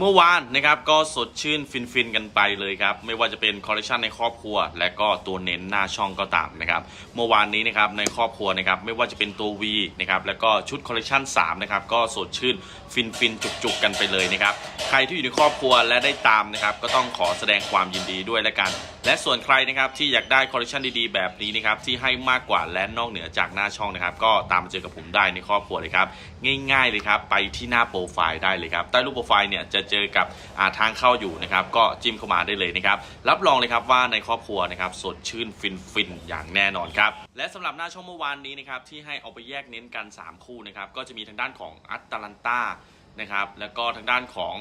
เมื่อวานนะครับก็สดชื่นฟินๆกันไปเลยครับ ไม่ว่าจะเป็นคอลเลคชันในครอบครัว และก็ตัวเน้นหน้าช่องก็ตามนะครับ เมื่อวานนี้นะครับในครอบครัวนะครับไม่ว่าจะเป็นตัว V นะครับแล้วก็ชุดคอลเลคชัน3นะครับก็สดชื่นฟินๆจุกๆกันไปเลยนะครับ ใครที่อยู่ในครอบครัวและได้ตามนะครับก็ต้องขอแสดงความยินดีด้วยและกัน และส่วนใครนะครับที่อยากได้คอลเลคชันดีๆแบบนี้นะครับที่ให้มากกว่าและนอกเหนือจากหน้าช่องนะครับ ก็ตามมาเจอกับผมได้ในครอบครัวเลยครับง่าย ๆเลยครับไปที่หน้าโปรไฟล์ได้เลยครับใต้รูปโปรไฟล์เนี่ยจะเจอกับาทางเข้าอยู่นะครับก็จิ้มเข้ามาได้เลยนะครับรับรองเลยครับว่าในครอบครัวนะครับสดชื่นฟินๆอย่างแน่นอนครับและสำหรับหน้าช่องเมื่อวานนี้นะครับที่ให้เอาไปแยกเน้นกัน 3 คู่นะครับก็จะมีทางด้านของอัตตาลันตานะครับแล้วก็ทางด้านของ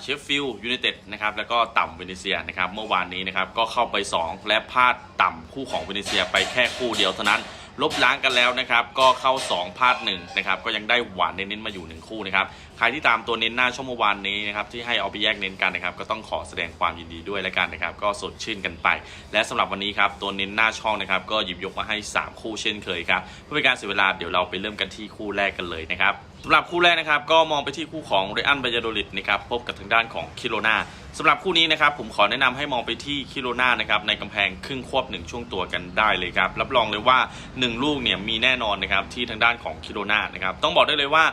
เชฟฟิลด์ยูไนเต็ดนะครับแล้วก็ต่ำเวเนเซียนะครับเมื่อวานนี้นะครับก็เข้าไป 2 และพลาดต่ำคู่ของเวเนเซียไปแค่คู่เดียวเท่านั้น ลบล้างกันแล้วนะครับ ก็เข้า 2พลาด1นะครับ ก็ยังได้หวานเน้นๆมาอยู่ 1 คู่นะครับ ใครที่ตามตัวเน้นหน้าช่วงเมื่อวานนี้นะครับที่ให้เอาไปแยกเน้นกันนะครับ ก็ต้องขอแสดงความยินดีด้วยแล้วกันนะครับ ก็สดชื่นกันไป และสำหรับวันนี้ครับตัวเน้นหน้าช่องนะครับ ก็หยิบยกมาให้ 3 คู่เช่นเคยครับเพื่อเป็นการเสียเวลาเดี๋ยวเราไปเริ่มกันที่คู่แรกกันเลยนะครับสำหรับคู่แรกนะครับก็มองไปที่คู่ของเรอันบายาโดลิดนะครับพบกับทางด้านของคิโรนา สำหรับคู่นี้นะครับผมขอแนะนำให้มองไปที่คิโรนานะครับในกำแพงครึ่งควบหนึ่งช่วงตัวกันได้เลยครับรับรองเลยว่า 1 ลูกเนี่ยมีแน่นอนนะครับที่ทางด้านของคิโรนานะครับต้องบอกได้เลยว่า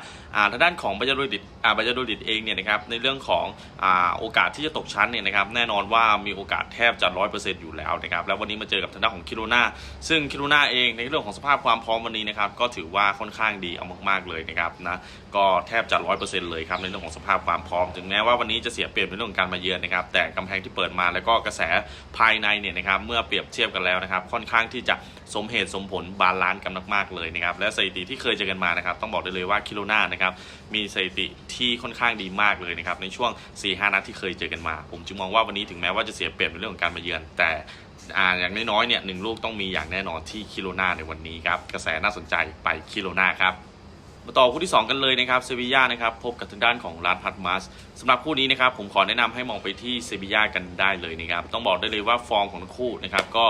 ทางด้านของบายาโดลิดอ่าบายาโดลิดเองเนี่ยนะครับในเรื่องของอโอกาสที่จะตกชั้นเนี่ยนะครับแน่นอนว่ามีโอกาสแทบจะร้อยเปอร์เซ็นต์อยู่แล้วนะครับแล้ววันนี้มาเจอกับทางด้านของคิโรนาซึ่งคิโรนาเองในเรื่องของสภาพความพร้อมวันนี้นะครับก็ถือว่าค่อนข้างดีเอามากๆเลยนะครับนะก็แทบจะร้อยเปอร์เซ็นต์เลยครับในเรื่องของสภาพความพร้อม ถึงแม้ว่าวันนี้จะเสียเปรียบในเรื่องของการมาเยอนนะครับ แต่กำแพงที่เปิดมาแล้วก็กระแสภายในเนี่ยนะครับเมื่อเปรียบเทียบกันแล้วนะครับ ค่อนข้างที่จะสมเหตุสมผลบาลานซ์กันมากๆเลยนะครับ และสถิติที่เคยเจอกันมานะครับ ต้องบอกได้เลยว่าคิโรนานะครับมีสถิติที่ค่อนข้างดีมากเลยนะครับในช่วง 4-5 นัดที่เคยเจอกันมา ผมจึงมองว่าวันนี้ถึงแม้ว่าจะเสียเปรียบในเรื่องของการมาเยือนแต่อ่าอย่างน้อยๆเนี่ยหนึ่งลูกต้องมีอย่างแน่นอนที่คิโรนาในวันนี้ครับกระแสน่าสนใจไปคิโรนาครับ มาต่อคู่ที่ 2 กันเลยนะครับเซบีย่านะครับพบกับทางด้านของลานพัตมัสสำหรับคู่นี้นะครับผมขอแนะนำให้มองไปที่เซบีย่ากันได้เลยนะครับต้องบอกได้เลยว่าฟอร์มของทั้งคู่นะครับก็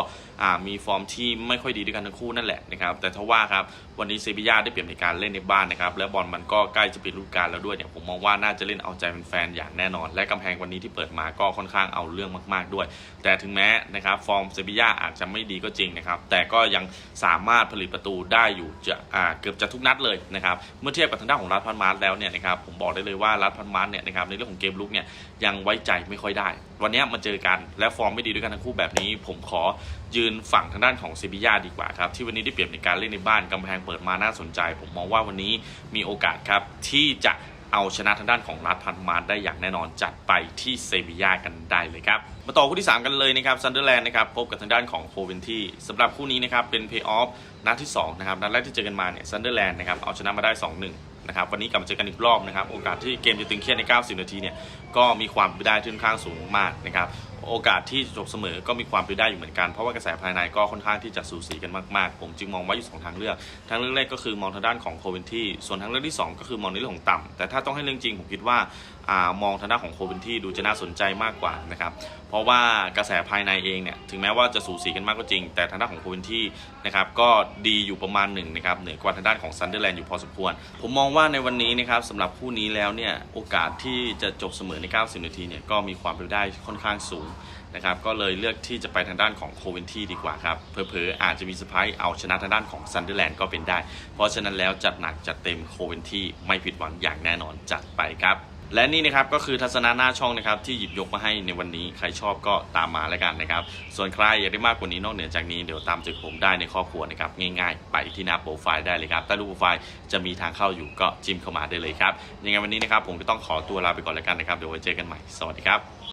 มีฟอร์มที่ไม่ค่อยดีด้วยกันทั้งคู่นั่นแหละนะครับแต่ทว่าครับ วันนี้เซบีย่าได้เปรียบในการเล่นในบ้านนะครับ และบอลมันก็ใกล้จะปิดฤดูกาลแล้วด้วยเนี่ยผมมองว่าน่าจะเล่นเอาใจแฟนๆอย่างแน่นอน และกำแพงวันนี้ที่เปิดมาก็ค่อนข้างเอาเรื่องมาก ๆด้วย แต่ถึงแม้นะครับฟอร์มเซบีย่าอาจจะไม่ดีก็จริงนะครับแต่ก็ยังสามารถผลิตประตูได้อยู่จะเกือบจะทุกนัดเลยนะครับเมื่อเทียบกับทางด้านของรัฐพันมาร์แล้วเนี่ยนะครับผมบอกได้เลยว่ารัฐพันมาร์เนี่ยนะครับในเรื่องของเกมลุกเนี่ยยังไว้ใจไม่ค่อยได้ วันนี้มาเจอกันและฟอร์มไม่ดีด้วยกันทั้งคู่แบบนี้ ผมขอยืนฝั่งทางด้านของเซบีย่าดีกว่าครับที่วันนี้ได้เปรียบในการเล่นในบ้านกำแพงเปิดมาน่าสนใจ ผมมองว่าวันนี้มีโอกาสครับที่จะเอาชนะทางด้านของรัฐพันมารได้อย่างแน่นอนจัดไปที่เซบีย่ากันได้เลยครับ มาต่อคู่ที่ 3 กันเลยนะครับซันเดอร์แลนด์นะครับพบกับทางด้านของโคเวนที่สำหรับคู่นี้นะครับเป็นเพย์ออฟนัดที่2นะครับนัดแรกที่เจอกันมาเนี่ยซันเดอร์แลนด์นะครับเอาชนะมาได้ 2-1 นะครับวันนี้กลับมาเจอกันอีกรอบนะครับโอกาสที่เกมจะตึงเครียดใน 90 นาทีเนี่ยก็มีความเป็นไปได้ที่ค่อนข้างสูงมากนะครับ โอกาสที่จบเสมอก็มีความเป็นได้อยู่เหมือนกัน เพราะว่ากระแสภายในก็ค่อนข้างที่จะสูสีกันมากๆ ผมจึงมองว่าอยู่สองทางเลือก ทางเลือกแรกก็คือมองทางด้านของโคเวนที่ส่วนทางเลือกที่สองก็คือมองในเรื่องของต่ำแต่ถ้าต้องให้เรื่องจริงผมคิดว่าอ่ามองทางด้านของโคเวนที่ดูจะน่าสนใจมากกว่านะครับ เพราะว่ากระแสภายในเองเนี่ยถึงแม้ว่าจะสูสีกันมากก็จริง แต่ทางด้านของโคเวนที่นะครับก็ดีอยู่ประมาณหนึ่งนะครับเหนือกว่าทางด้านของซันเดอร์แลนด์อยู่พอสมควร ผมมองว่าในวันนี้นะครับสำหรับคู่นี้แล้วเนี่ยโอกาสที่จะจบเสมอใน 90 นาทีเนี่ยก็มีความเป็นได้ค่อนข้างสูงนะครับก็เลยเลือกที่จะไปทางด้านของโคเวนที่ดีกว่าครับเผลอๆอาจจะมีเซอร์ไพรส์เอาชนะทางด้านของซันเดอร์แลนด์ก็เป็นได้ เพราะฉะนั้นแล้วจัดหนักจัดเต็มโคเวนที่ไม่ผิดหวังอย่างแน่นอนจัดไปครับและนี่นะครับก็คือทัศนะหน้าช่องนะครับที่หยิบยกมาให้ในวันนี้ใครชอบก็ตามมาแล้วกันนะครับ ส่วนใครอยากได้มากกว่านี้นอกเหนือจากนี้เดี๋ยวตามเจอผมได้ในครอบครัวนะครับง่ายๆ ไปที่หน้าโปรไฟล์ได้เลยครับใต้รูปโปรไฟล์จะมีทางเข้าอยู่ก็จิ้มเข้ามาได้เลยครับยังไงวันนี้นะครับผมก็ต้องขอตัวลาไปก่อนแล้วกันนะครับเดี๋ยวไว้เจอกันใหม่สวัสดีครับ